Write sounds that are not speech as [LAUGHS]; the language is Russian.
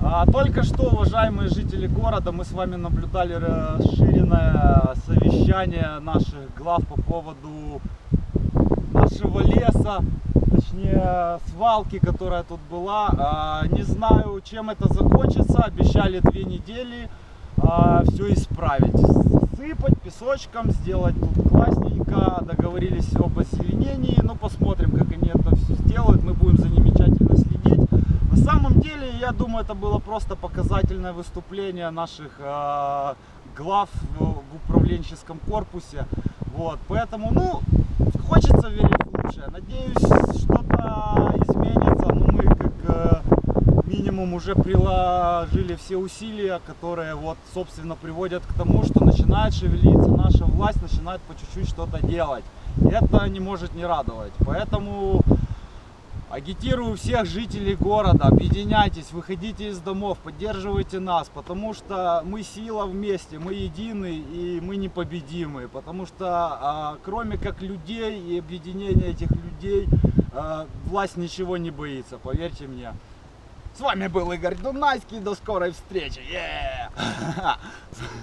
А, Только что, уважаемые жители города, мы с вами наблюдали расширенное совещание наших глав по поводу нашего леса, точнее свалки, которая тут была. А, Не знаю, чем это закончится. Обещали две недели все исправить. Сыпать песочком, сделать тут классненько. Договорились об озеленении. Ну, посмотрим, как они это все сделают. Мы будем деле, я думаю, это было просто показательное выступление наших э, глав в, управленческом корпусе. Вот, поэтому, ну, хочется верить в лучшее. Надеюсь, что-то изменится. Но мы, как э, минимум, уже приложили все усилия, которые, вот, собственно, приводят к тому, что начинает шевелиться наша власть, начинает по чуть-чуть что-то делать. И это не может не радовать. Поэтому Агитирую всех жителей города, объединяйтесь, выходите из домов, поддерживайте нас, потому что мы сила вместе, мы едины и мы непобедимы, потому что а, кроме как людей и объединения этих людей, а, власть ничего не боится, поверьте мне. С вами был Игорь Дунайский, до скорой встречи! Yeah! [LAUGHS]